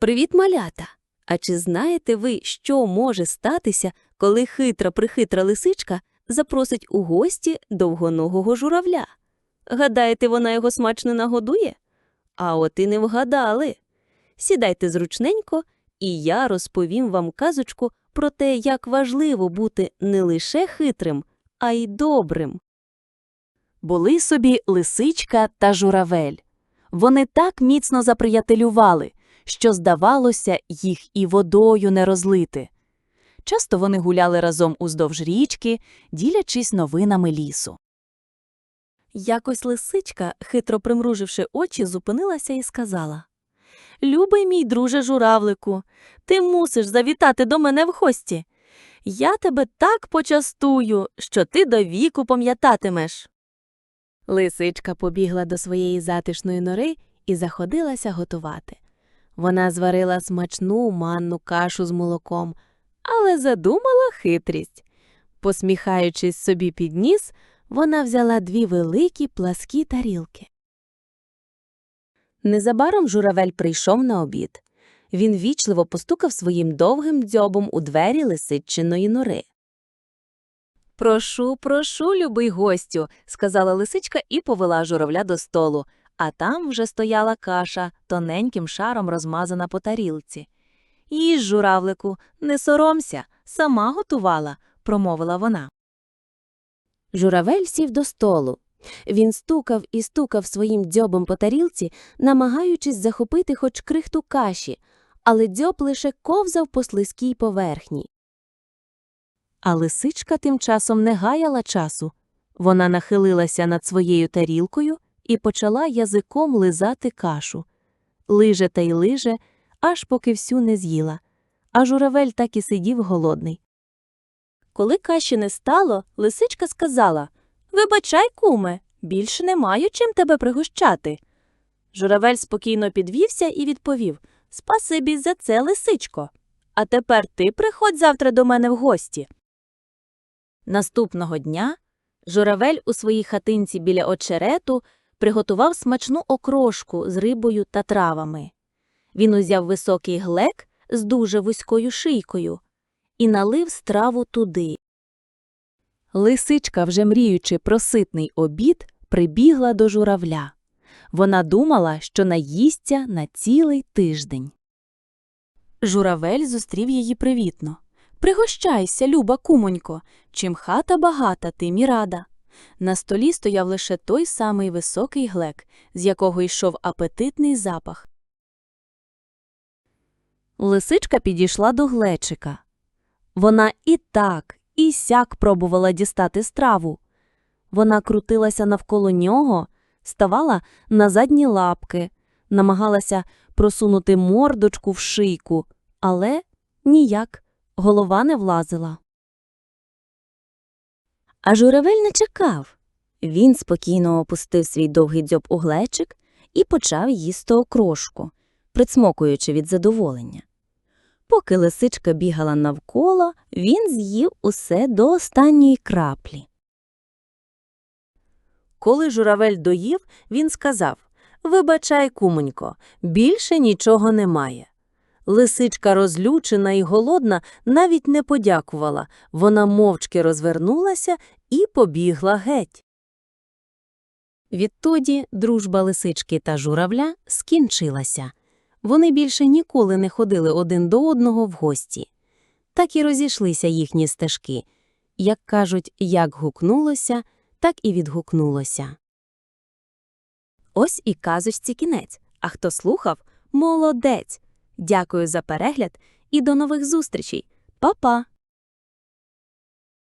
Привіт, малята! А чи знаєте ви, що може статися, коли хитра прихитра лисичка запросить у гості довгоногого журавля? Гадаєте, вона його смачно нагодує? А от і не вгадали. Сідайте зручненько, і я розповім вам казочку про те, як важливо бути не лише хитрим, а й добрим. Були собі лисичка та журавель. Вони так міцно заприятелювали, що, здавалося, їх і водою не розлити. Часто вони гуляли разом уздовж річки, ділячись новинами лісу. Якось лисичка, хитро примруживши очі, зупинилася і сказала Любий мій друже журавлику, ти мусиш завітати до мене в гості. Я тебе так почастую, що ти до віку пам'ятатимеш. Лисичка побігла до своєї затишної нори і заходилася готувати. Вона зварила смачну манну кашу з молоком, але задумала хитрість. Посміхаючись собі під ніс, вона взяла дві великі пласкі тарілки. Незабаром журавель прийшов на обід. Він вічливо постукав своїм довгим дзьобом у двері лисичиної нори. Прошу, прошу, любий гостю, сказала лисичка і повела журавля до столу, а там вже стояла каша, тоненьким шаром розмазана по тарілці. Їж, журавлику, не соромся, сама готувала, промовила вона. Журавель сів до столу. Він стукав і стукав своїм дзьобом по тарілці, намагаючись захопити хоч крихту каші, але дзьоб лише ковзав по слизькій поверхні. А лисичка тим часом не гаяла часу. Вона нахилилася над своєю тарілкою і почала язиком лизати кашу. Лиже та й лиже, аж поки всю не з'їла. А журавель так і сидів голодний. Коли каші не стало, лисичка сказала Вибачай, куме, більше не маю чим тебе пригощати. Журавель спокійно підвівся і відповів Спасибі за це, лисичко. А тепер ти приходь завтра до мене в гості. Наступного дня журавель у своїй хатинці біля очерету приготував смачну окрошку з рибою та травами. Він узяв високий глек з дуже вузькою шийкою і налив страву туди. Лисичка, вже мріючи про ситний обід, прибігла до журавля. Вона думала, що наїсться на цілий тиждень. Журавель зустрів її привітно. Пригощайся, люба кумонько, чим хата багата, тим і рада. На столі стояв лише той самий високий глек, з якого йшов апетитний запах. Лисичка підійшла до глечика. Вона і так, і сяк пробувала дістати страву. Вона крутилася навколо нього, ставала на задні лапки, намагалася просунути мордочку в шийку, але ніяк голова не влазила. А журавель не чекав. Він спокійно опустив свій довгий дзьоб у глечик і почав їсти окрошку, прицмокуючи від задоволення. Поки лисичка бігала навколо, він з'їв усе до останньої краплі. Коли журавель доїв, він сказав Вибачай, кумонько, більше нічого немає. Лисичка, розлючена і голодна, навіть не подякувала. Вона мовчки розвернулася і побігла геть. Відтоді дружба лисички та журавля скінчилася. Вони більше ніколи не ходили один до одного в гості. Так і розійшлися їхні стежки. Як кажуть, як гукнулося, так і відгукнулося. Ось і казочці кінець. А хто слухав молодець. Дякую за перегляд і до нових зустрічей. Па-па!